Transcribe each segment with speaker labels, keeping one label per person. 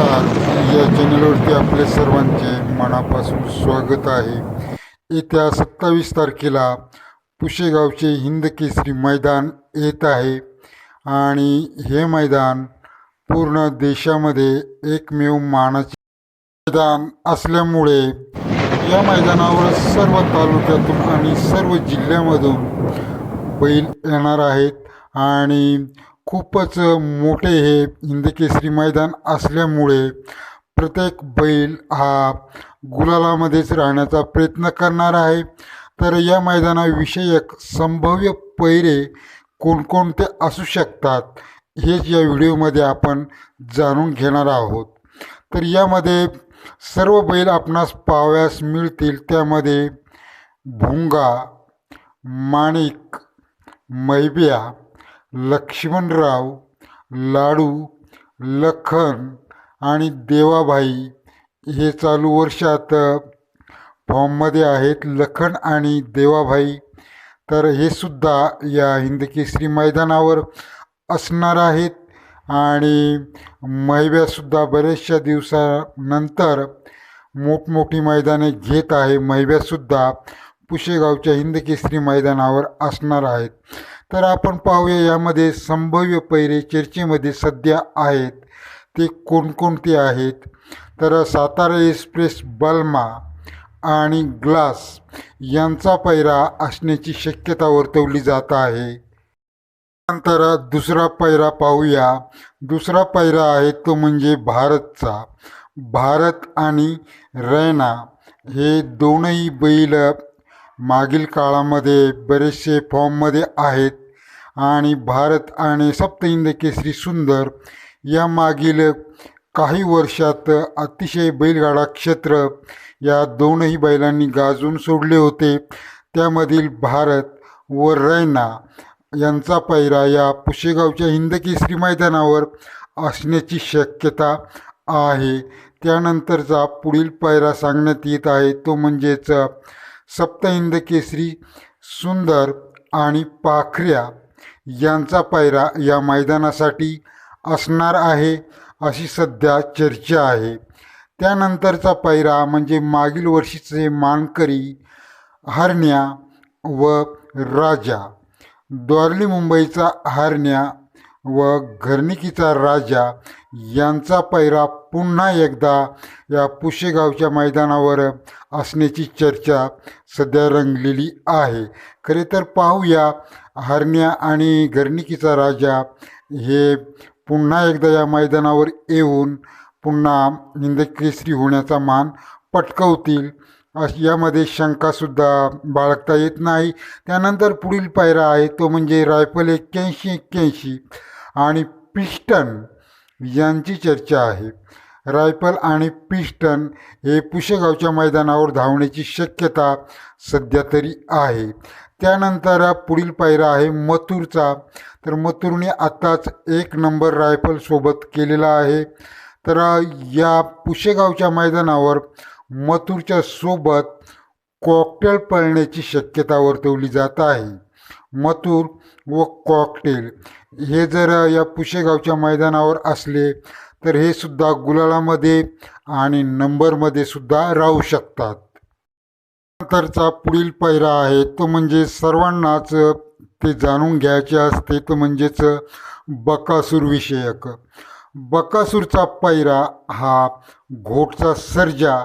Speaker 1: नमस्कार. या चॅनलवरती आपले सर्वांचे मनापासून स्वागत आहे. येत्या सत्तावीस तारखेला पुशेगावचे हिंद केसरी मैदान येत आहे. आणि हे मैदान पूर्ण देशामध्ये एकमेव मानाचे मैदान असल्यामुळे या मैदानावर सर्व तालुक्यातून आणि सर्व जिल्ह्यामधून बैल येणार आहेत. आणि खूपच मोठे हे हिंदकेसरी मैदान असल्यामुळे प्रत्येक बैल हा गुलालामध्येच राहण्याचा प्रयत्न करणार आहे. तर या मैदानाविषयक संभाव्य पैरे कोणकोणते असू शकतात हेच या व्हिडिओमध्ये आपण जाणून घेणार आहोत. तर यामध्ये सर्व बैल आपणास पाहाव्यास मिळतील. त्यामध्ये भुंगा माणिक मैब्या लक्ष्मणराव लाडू लखन आणि देवाभाई हे चालू वर्षात फॉर्ममध्ये आहेत लखन आणि देवाभाई. तर हे सुद्धा या हिंदकेसरी मैदानावर असणार आहेत आणि मैब्यासुद्धा बऱ्याचशा दिवसानंतर मोठमोठी मैदाने घेत आहे. मैब्यासुद्धा पुशेगावच्या हिंदकेसरी मैदानावर असणार आहेत. तर आपण पाहूया यामध्ये संभाव्य पैरे चर्चेमध्ये सध्या आहेत. ते कोणकोणते आहेत? तर सातारा एक्सप्रेस बल्मा आणि ग्लास यांचा पैरा असण्याची शक्यता वर्तवली जात आहे. नंतर दुसरा पैरा पाहूया. दुसरा पैरा आहे तो म्हणजे भारतचा. भारत आणि रैना हे दोनही बैल मागील काळामध्ये बरेचसे फॉर्ममध्ये आहेत. आणि भारत आणि सप्तहिंद केसरी सुंदर या मागील काही वर्षात अतिशय बैलगाडा क्षेत्र या दोनही बैलांनी गाजून सोडले होते. त्यामधील भारत व रैना यांचा पैरा या पुशेगावच्या हिंदकेसरी मैदानावर असण्याची शक्यता आहे. त्यानंतरचा पुढील पैरा सांगण्यात येत आहे तो म्हणजेच सप्तहिंद केसरी सुंदर आणि पाखऱ्या यांचा पायरा या मैदानासाठी असणार आहे अशी सध्या चर्चा आहे. त्यानंतरचा पायरा म्हणजे मागील वर्षीचे मानकरी हरण्या व राजा. द्वारली मुंबईचा हरण्या व घरणिकीचा राजा यांचा पैरा पुन्हा एकदा या पुशेगावच्या मैदानावर असण्याची चर्चा सध्या रंगलेली आहे. खरे तर पाहूया हरण्या आणि घरणिकीचा राजा हे पुन्हा एकदा या मैदानावर येऊन पुन्हा हिंदकेसरी होण्याचा मान पटकवतील यामध्ये शंकासुद्धा बाळगता येत नाही. त्यानंतर पुढील पायरा आहे तो म्हणजे रायफल एक्क्याऐंशी एक्क्याऐंशी. आणि पिस्टन यांची चर्चा आहे. रायफल आणि पिस्टन हे पुशेगावच्या मैदानावर धावण्याची शक्यता सध्या तरी आहे. त्यानंतर पुढील पायरा आहे मथुरचा. तर मथुरने आत्ताच एक नंबर रायफलसोबत केलेला आहे. तर या पुशेगावच्या मैदानावर मथुरच्या सोबत कॉकटेल पळण्याची शक्यता वर्तवली जात आहे. मथुर व कॉकटेल हे जर या पुशेगावच्या मैदानावर असले तर हे सुद्धा गुलालामध्ये आणि नंबरमध्ये सुद्धा राहू शकतात. नंतरचा पुढील पैरा आहे तो म्हणजे सर्वांनाच ते जाणून घ्यायचे असते तो म्हणजेच बकासूर विषयक. बकासूरचा पैरा हा घोटचा सर्जा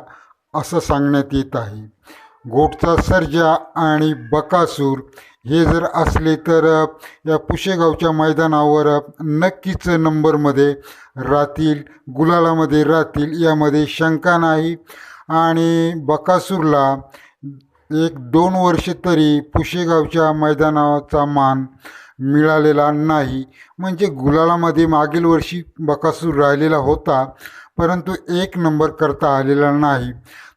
Speaker 1: असं सांगण्यात येत आहे. घोटचा सर्जा आणि बकासूर हे जर असले तर या पुशेगावच्या मैदानावर नक्कीच नंबरमध्ये राहतील गुलालामध्ये राहतील यामध्ये शंका नाही. आणि बकासूरला एक दोन वर्ष तरी पुशेगावच्या मैदानाचा मान मिळालेला नाही. म्हणजे गुलालामध्ये मागील वर्षी बकासूर राहिलेला होता परंतु एक नंबर करता आलेला नाही.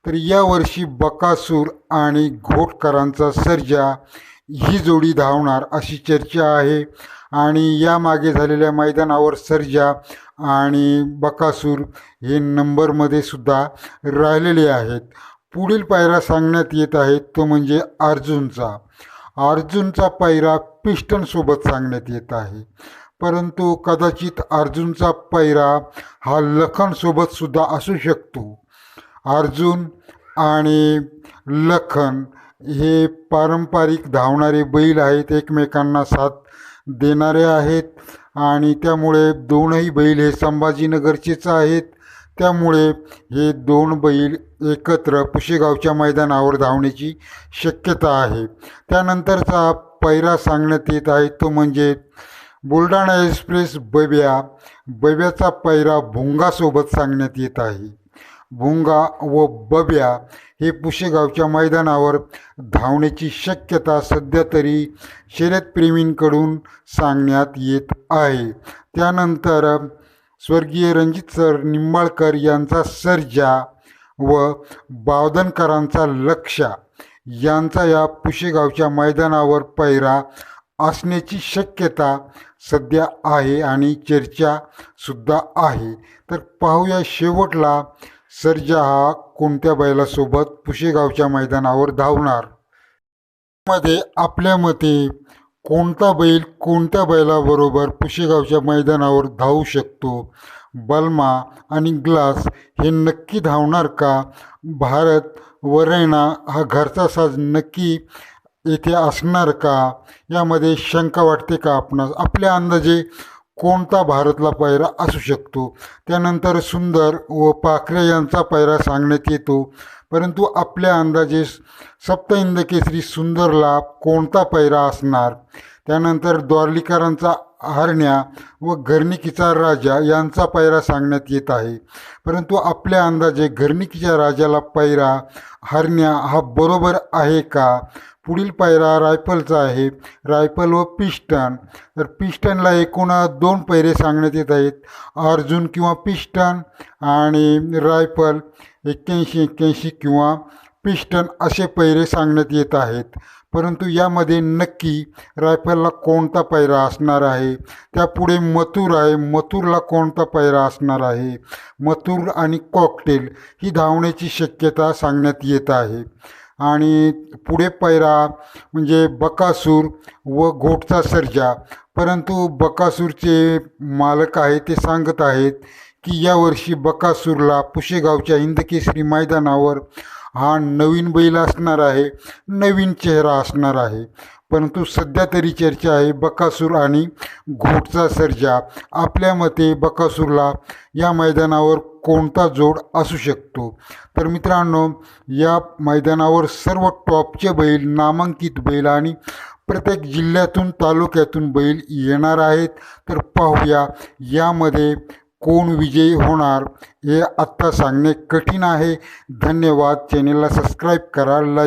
Speaker 1: तर यावर्षी बकासूर आणि घोटकरांचा सर्जा ही जोडी धावणार अशी चर्चा आहे. आणि यामागे झालेल्या मैदानावर सर्जा आणि बकासूर हे नंबरमध्ये सुद्धा राहिलेले आहेत. पुढील पायरा सांगण्यात येत आहे तो म्हणजे अर्जुनचा. अर्जुनचा पायरा पिस्टनसोबत सांगण्यात येत आहे. परंतु कदाचित अर्जुनचा पैरा हा लखनसोबत सुद्धा असू शकतो. अर्जुन आणि लखन हे पारंपरिक धावणारे बैल आहेत एकमेकांना साथ देणारे आहेत आणि त्यामुळे दोनही बैल हे संभाजीनगरचेच आहेत. त्यामुळे हे दोन बैल एकत्र पुशेगावच्या मैदानावर धावण्याची शक्यता आहे. त्यानंतरचा पैरा सांगण्यात येत आहे तो म्हणजे बुलढाणा एक्सप्रेस बब्या. बब्याचा पैरा भुंगासोबत सांगण्यात येत आहे. भुंगा व बब्या हे पुशेगावच्या मैदानावर धावण्याची शक्यता सध्या तरी शर्यतप्रेमींकडून सांगण्यात येत आहे. त्यानंतर स्वर्गीय रणजित सर निंबाळकर यांचा सर्जा व बावधनकरांचा लक्षा यांचा या पुशेगावच्या मैदानावर पैरा असण्याची शक्यता सध्या आहे आणि चर्चासुद्धा आहे. तर पाहूया शेवटला सर्जा हा कोणत्या बैलासोबत पुशेगावच्या मैदानावर धावणार? मध्ये आपल्या मते कोणता बैल कोणत्या बैलाबरोबर पुशेगावच्या मैदानावर धावू शकतो? बलमा आणि ग्लास हे नक्की धावणार का? भारत व रैना हा घरचा साज नक्की येथे असणार का? यामध्ये शंका वाटते का आपणास? आपल्या अंदाजे कोणता भारतला पायरा असू शकतो? त्यानंतर सुंदर व पाखरे यांचा पायरा सांगण्यात येतो. परंतु आपल्या अंदाजे सप्त केसरी सुंदरला कोणता पायरा असणार? त्यानंतर द्वारलीकरांचा हरण्या व घरणिकीचा राजा यांचा पायरा सांगण्यात येत आहे. परंतु आपल्या अंदाजे घरणिकीच्या राजाला पायरा हरण्या हा बरोबर आहे का? पुढील पायरा रायफलचा आहे. रायफल व पिस्टन. तर पिस्टनला एकूण दोन पैरे सांगण्यात येत आहेत. अर्जुन किंवा पिस्टन आणि रायफल एक्क्याऐंशी एक्क्याऐंशी किंवा पिस्टन असे पैरे सांगण्यात येत आहेत. परंतु यामध्ये नक्की रायफलला कोणता पैरा असणार आहे? त्यापुढे मथुर आहे. मथुरला कोणता पैरा असणार आहे? मथुर आणि कॉकटेल ही धावण्याची शक्यता सांगण्यात येत आहे. आणि पुढे पैरा म्हणजे बकासूर व घोटचा सर्जा. परंतु बकासूरचे मालक आहे ते सांगत आहेत की यावर्षी बकासूरला पुशेगावच्या हिंदकेसरी मैदानावर हा नवीन बैल असणार आहे नवीन चेहरा असणार आहे. परंतु सध्या तरी चर्चा आहे बकासूर आणि घोटचा सर्जा. आपल्या मते बकासूरला या मैदानावर कोणता जोड असू शकतो? तर मित्रांनो या मैदानावर सर्व टॉपचे बैल नामांकित बैल आणि प्रत्येक जिल्ह्यातून तालुक्यातून बैल येणार आहेत. तर पाहूया यामध्ये कोण विजयी होणार हे आत्ता सांगणे कठीण आहे. धन्यवाद. चॅनेलला सबस्क्राईब करा लाईक